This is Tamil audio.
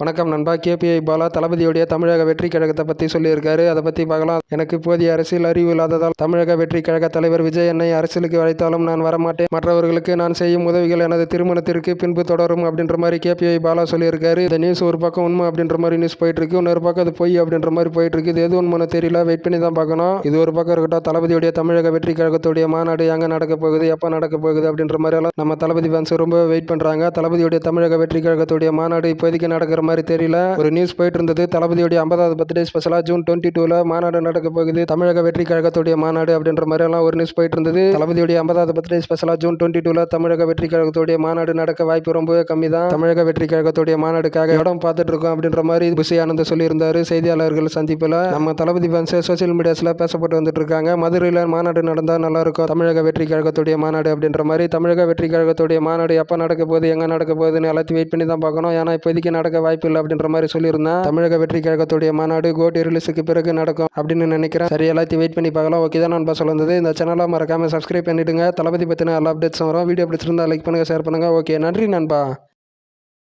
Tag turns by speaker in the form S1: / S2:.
S1: வணக்கம் நண்பா. கேபிஐ பாலா தளபதியுடைய தமிழக வெற்றி கழகத்தை பற்றி சொல்லியிருக்காரு. அதை பற்றி பார்க்கலாம். எனக்கு போதிய அரசியல் அறிவு இல்லாததால் தமிழக வெற்றி கழக தலைவர் விஜய் என்னை அரசியலுக்கு அழைத்தாலும் நான் வரமாட்டேன். மற்றவர்களுக்கு நான் செய்யும் உதவிகள் எனது திருமணத்திற்கு பின்பு தொடரும் அப்படின்ற மாதிரி கேபிஐ பாலா சொல்லியிருக்காரு. இந்த நியூஸ் ஒரு பக்கம் உண்மை அப்படின்ற மாதிரி நியூஸ் போயிட்டு இருக்கு இன்னொரு பக்கம் அது பொய் அப்படின்ற மாதிரி போயிட்டு இருக்கு இது எது உண்மைன்னு தெரியல. வெயிட் பண்ணி தான் பார்க்கணும். இது ஒரு பக்கம் இருக்கட்டும். தளபதியுடைய தமிழக வெற்றி கழகத்துடைய மாநாடு எங்கே நடக்க போகுது? எப்போ நடக்க போகுது அப்படின்ற மாதிரி எல்லாம் நம்ம தளபதி ஃபேன்ஸ் ரொம்ப வெயிட் பண்ணுறாங்க தளபதியுடைய தமிழக வெற்றி கழகத்துடைய மாநாடு இப்போதைக்கு நடக்கிற மாதிரி தெரியல. ஒரு நியூஸ் போயிட்டு இருந்தது. தளபதியுடைய ஐம்பதாவது பர்த்டே ஸ்பெஷலாக ஜூன் டுவெண்ட்டி டூவில் மாநாடு நடக்க போகுது. தமிழக வெற்றி கழகத்துடைய மாநாடு அப்படின்ற மாதிரி எல்லாம் ஒரு நியூஸ் போயிட்டு இருந்தது. தளபதியுடைய ஐம்பதாவது பர்த்டே ஸ்பெஷலாக ஜூன் டுவெண்ட்டி டூவில் தமிழக வெற்றி கழகத்துடைய மாநாடு நடக்க வாய்ப்பு ரொம்பவே கம்மி தான் தமிழக வெற்றி கழகத்துடைய மாநாடுக்காக இடம் பார்த்துட்டு இருக்கோம் அப்படின்ற மாதிரி புசி ஆனந்த் சொல்லியிருந்தாரு. செய்தியாளர்கள் சந்திப்பில் நம்ம தளபதி ஃபேன்ஸ் சோசியல் மீடியாஸில் பேசப்பட்டு வந்துட்டு இருக்காங்க. மதுரையில் மாநாடு நடந்தால் நல்லா இருக்கும். தமிழக வெற்றி கழகத்துடைய மாநாடு அப்படின்ற மாதிரி தமிழக வெற்றி கழகத்துடைய மாநாடு எப்போ நடக்க போகுது எங்கே நடக்க போகுதுன்னு எல்லாத்தையும் வெயிட் பண்ணி தான் பார்க்கணும். ஏன்னா இப்போதைக்கு நடக்க வாய்ப்பு இல்லை அப்படின்ற மாதிரி சொல்லியிருந்தான் தமிழக வெற்றி கழகத்துடைய மாநாடு கோட்டி ரிலீஸுக்கு பிறகு நடக்கும் அப்படின்னு நினைக்கிறேன். சரி எல்லாத்தையும் வெயிட் பண்ணி பார்க்கலாம். ஓகே தான் நண்பா சொல்லுறது இந்த சேனலை மறக்காம சப்ஸ்கிரைப் பண்ணிடுங்க. தளபதி பற்றின எல்லா அப்டேட்ஸும் வரும். வீடியோ பிடிச்சிருந்தா லைக் பண்ணுங்கள் ஷேர் பண்ணுங்கள் ஓகே நன்றி நண்பா.